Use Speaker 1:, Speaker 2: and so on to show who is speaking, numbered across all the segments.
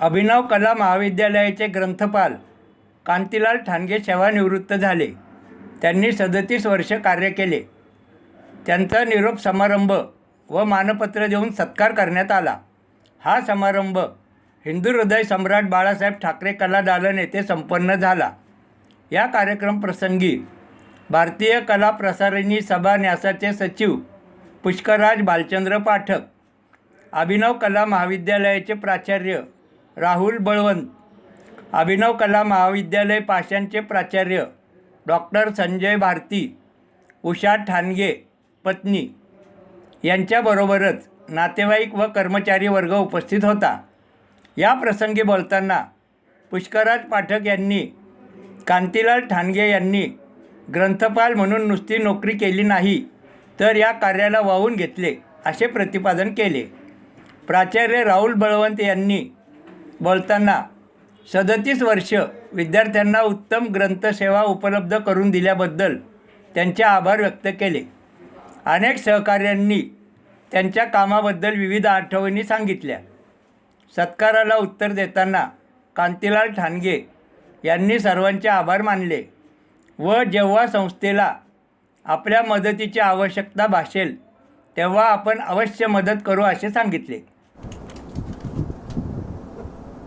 Speaker 1: अभिनव कला महाविद्यालयाचे ग्रंथपाल कांतीलाल ठाणगे सेवानिवृत्त झाले. त्यांनी सदतीस वर्ष कार्य केले. त्यांचा निरोप समारंभ व मानपत्र देऊन सत्कार करण्यात आला. हा समारंभ हिंदू हृदय सम्राट बाळासाहेब ठाकरे कला दालन येथे संपन्न झाला. या कार्यक्रम प्रसंगी भारतीय कला प्रसारणी सभा न्यासाचे सचिव पुष्कराज बालचंद्र पाठक अभिनव कला महाविद्यालयाचे प्राचार्य राहुल बळवंत अभिनव कला महाविद्यालय पाषाणचे प्राचार्य डॉक्टर संजय भारती उषा ठाणगे पत्नी यांच्याबरोबरच नातेवाईक व कर्मचारी वर्ग उपस्थित होता. या प्रसंगी बोलताना पुष्कराज पाठक यांनी कांतीलाल ठाणगे यांनी ग्रंथपाल म्हणून नुसती नोकरी केली नाही तर या कार्याला वाहून घेतले असे प्रतिपादन केले. प्राचार्य राहुल बळवंत यांनी बोलताना सदतीस वर्ष विद्यार्थ्यांना उत्तम ग्रंथसेवा उपलब्ध करून दिल्याबद्दल त्यांचे आभार व्यक्त केले. अनेक सहकार्यांनी त्यांच्या कामाबद्दल विविध आठवणी सांगितल्या. सत्काराला उत्तर देताना कांतीलाल ठाणगे यांनी सर्वांचे आभार मानले व जेव्हा संस्थेला आपल्या मदतीची आवश्यकता भासेल तेव्हा आपण अवश्य मदत करू असे सांगितले.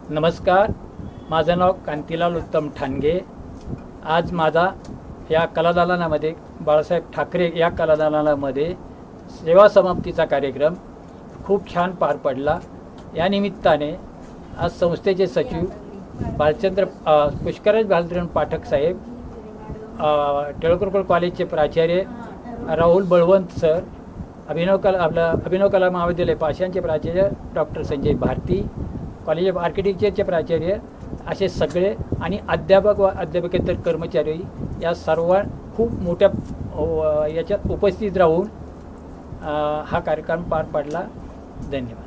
Speaker 2: नमस्कार माझं नाव कांतीलाल उत्तम ठाणगे. आज माझा या कलादालनामध्ये बाळासाहेब ठाकरे या कलादालनामध्ये सेवा समाप्तीचा कार्यक्रम खूप छान पार पडला. या निमित्ताने आज संस्थेचे सचिव बालचंद्र पुष्करज पुष्कराज बालचंद्र पाठक साहेब टिळकरुकुळ कॉलेजचे प्राचार्य राहुल बळवंत सर अभिनव कला आपलं अभिनव कला महाविद्यालय पाशांचे प्राचार्य doctor Sanjay Bharati college of आर्किटेक्चरचे प्राचार्य असे सगळे आणि अध्यापक व अध्यापकेतर कर्मचारी या सर्व खूप मोठ्या याच्यात उपस्थित राहून हा कार्यक्रम पार पाडला. धन्यवाद.